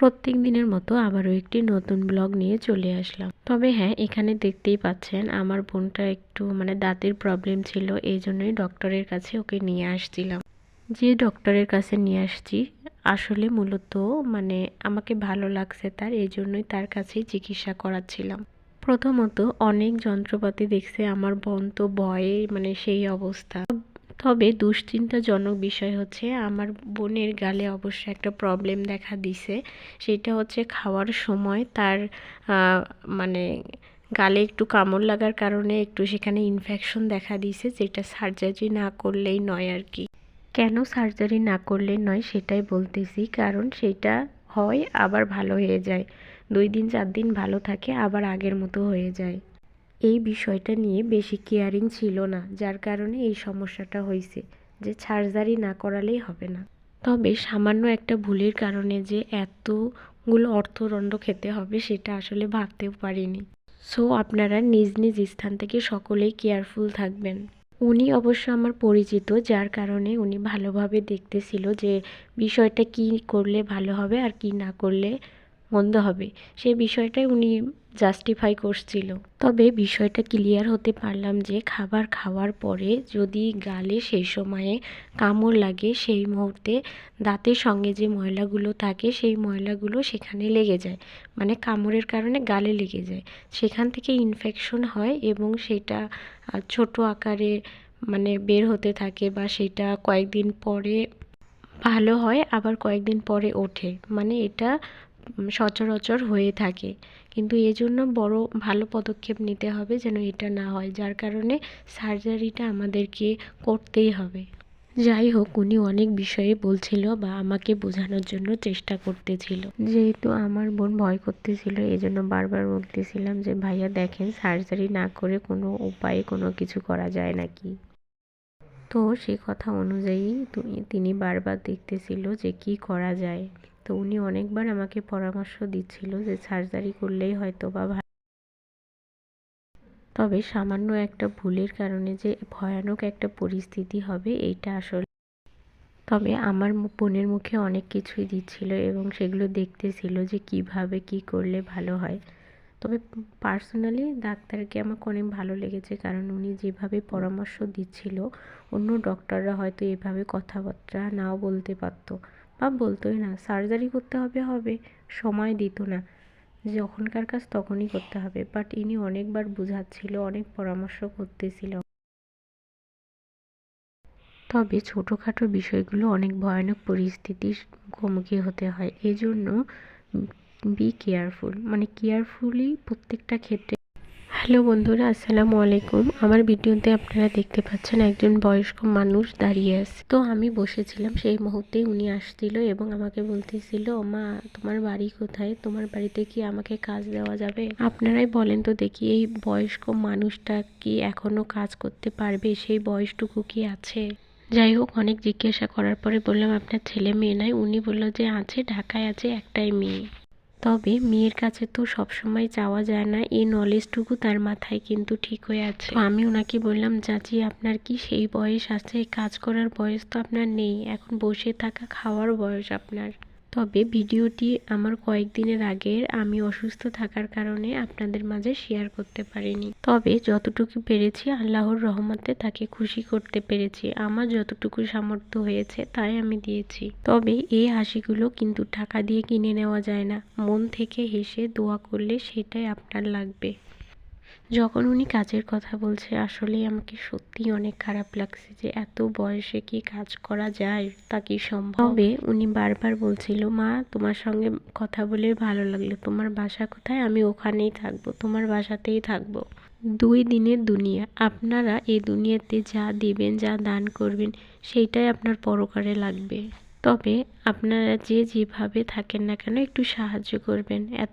প্রত্যেক দিনের মতো আবারও একটি নতুন ব্লগ নিয়ে চলে আসলাম। তবে হ্যাঁ এখানে দেখতেই পাচ্ছেন আমার বোনটা একটু মানে দাঁতের প্রবলেম ছিল, এই জন্যই ডক্টরের কাছে ওকে নিয়ে আসছিলাম। যে ডক্টরের কাছে নিয়ে আসছি, আসলে মূলত মানে আমাকে ভালো লাগছে তার, এই জন্যই তার কাছেই চিকিৎসা করাচ্ছিলাম। প্রথমত অনেক যন্ত্রপাতি দেখছে, আমার বোন তো ভয়ে মানে সেই অবস্থা। তবে দুশ্চিন্তাজনক বিষয় হচ্ছে আমার বোনের গালে অবশ্য একটা প্রবলেম দেখা দিছে। সেটা হচ্ছে খাওয়ার সময় তার মানে গালে একটু কামড় লাগার কারণে একটু সেখানে ইনফেকশন দেখা দিছে, যেটা সার্জারি না করলেই নয় আর কি। কেন সার্জারি না করলে নয় সেটাই বলতেছি, কারণ সেটা হয় আবার ভালো হয়ে যায়। দুই দিন, চার দিন ভালো থাকে, আবার আগের মতো হয়ে যায়। এই বিষয়টা নিয়ে বেশি কেয়ারিং ছিল না, যার কারণে এই সমস্যাটা হয়েছে যে সার্জারি না করালেই হবে না। তবে সামান্য একটা ভুলের কারণে যে এতগুলো অর্থদণ্ড খেতে হবে, সেটা আসলে ভাবতেও পারিনি। সো, আপনারা নিজ নিজ স্থান থেকে সকলেই কেয়ারফুল থাকবেন। উনি অবশ্য আমার পরিচিত, যার কারণে উনি ভালোভাবে দেখতেছিল যে বিষয়টা কি করলে ভালো হবে আর কি না করলে মন্দ হবে। সেই বিষয়টাই উনি জাস্টিফাই করছিল। তবে বিষয়টা ক্লিয়ার হতে পারলাম যে খাবার খাওয়ার পরে যদি গালে সেই সময়ে কামড় লাগে, সেই মুহূর্তে দাঁতের সঙ্গে যে ময়লাগুলো থাকে, সেই ময়লাগুলো সেখানে লেগে যায়। মানে কামড়ের কারণে গালে লেগে যায়। সেখান থেকে ইনফেকশন হয় এবং সেটা ছোট আকারে মানে বের হতে থাকে বা সেটা কয়েকদিন পরে ভালো হয়, আবার কয়েকদিন পরে ওঠে। মানে এটা সচরাচর হয়ে থাকে। কিন্তু এজন্য বড় ভালো পদক্ষেপ নিতে হবে যেন এটা না হয়। যার কারণে সার্জারিটা আমাদেরকে করতেই হবে। যাই হোক, উনি অনেক বিষয়ে বলছিল বা আমাকে বোঝানোর জন্য চেষ্টা করতেছিল। যেহেতু আমার বোন ভয় করতেছিল এই জন্য বারবার বলতেছিলাম যে, ভাইয়া, দেখেন, সার্জারি না করে কোনো উপায়ে কোনো কিছু করা যায় নাকি? তো সে কথা অনুযায়ী তিনি বারবার দেখতেছিল যে, কি করা যায়? তো উনি অনেকবার আমাকে পরামর্শ দিচ্ছিল যে সার্জারি করলেই হয়তো বা তবে সামান্য একটা ভুলের কারণে যে ভয়ানক একটা পরিস্থিতি হবে, এইটা আসলে তবে আমার বোনের মুখে অনেক কিছুই দিচ্ছিল এবং সেগুলো দেখতেছিল যে কীভাবে কি করলে ভালো হয়। তবে পার্সোনালি ডাক্তারকে আমাকে অনেক ভালো লেগেছে কারণ উনি যেভাবে পরামর্শ দিচ্ছিল, অন্য ডক্টররা হয়তো এভাবে কথাবার্তা নাও বলতে পারতো। বা বলতোই না সার্জারি করতে হবে হবে, সময় দিত না। যখনকার কাজ তখনই করতে হবে। বাট ইনি অনেকবার বুঝাচ্ছিল, অনেক পরামর্শ করতেছিল। তবে ছোটোখাটো বিষয়গুলো অনেক ভয়ানক পরিস্থিতির মুখোমুখি হতে হয়। এই জন্য বি কেয়ারফুল মানে কেয়ারফুলি প্রত্যেকটা ক্ষেত্রে হ্যালো বন্ধুরা, আসসালামু আলাইকুম। আমার ভিডিওতে আপনারা দেখতে পাচ্ছেন একজন বয়স্ক মানুষ দাঁড়িয়ে আছে। তো আমি বসেছিলাম, সেই মুহূর্তেই উনি আসছিল এবং আমাকে বলতেছিল মা তোমার বাড়ি কোথায়? তোমার বাড়িতে কি আমাকে কাজ দেওয়া যাবে? আপনারাই বলেন তো দেখি, এই বয়স্ক মানুষটা কি এখনও কাজ করতে পারবে? সেই বয়সটুকু কি আছে? যাই হোক, অনেক জিজ্ঞাসা করার পরে বললাম, আপনার ছেলে মেয়ে নাই? উনি বলল যে, আছে, ঢাকায় আছে একটাই মেয়ে। তবে মেয়ের কাছে তো সবসময় চাওয়া যায় না, এই নলেজটুকু তার মাথায় কিন্তু ঠিক হয়ে আছে। আমি ওনাকে বললাম, চাচি, আপনার কি সেই বয়স আছে? কাজ করার বয়স তো আপনার নেই, এখন বসে থাকা, খাওয়ার বয়স আপনার। তবে ভিডিওটি আমার কয়েকদিনের আগের আমি অসুস্থ থাকার কারণে আপনাদের মাঝে শেয়ার করতে পারিনি। তবে যতটুকু পেরেছি আল্লাহর রহমতে তাকে খুশি করতে পেরেছি। আমার যতটুকু সামর্থ্য হয়েছে তাই আমি দিয়েছি। তবে এই হাসিগুলো কিন্তু টাকা দিয়ে কিনে নেওয়া যায় না। মন থেকে হেসে দোয়া করলে সেটাই আপনার লাগবে। যখন উনি কাজের কথা বলছে, আসলেই আমাকে সত্যিই অনেক খারাপ লাগছে যে এত বয়সে কি কাজ করা যায়, তা কি সম্ভব? উনি বারবার বলছিল, মা, তোমার সঙ্গে কথা বলে ভালো লাগল। তোমার বাসা কোথায়? আমি ওখানেই থাকব। তোমার বাসাতেই থাকব। দুই দিনের দুনিয়া। আপনারা এই দুনিয়াতে যা দিবেন, যা দান করবেন, সেইটাই আপনার পরকারে লাগবে। তবে আপনারা যে যেভাবে থাকেন না কেন, একটু সাহায্য করবেন। এত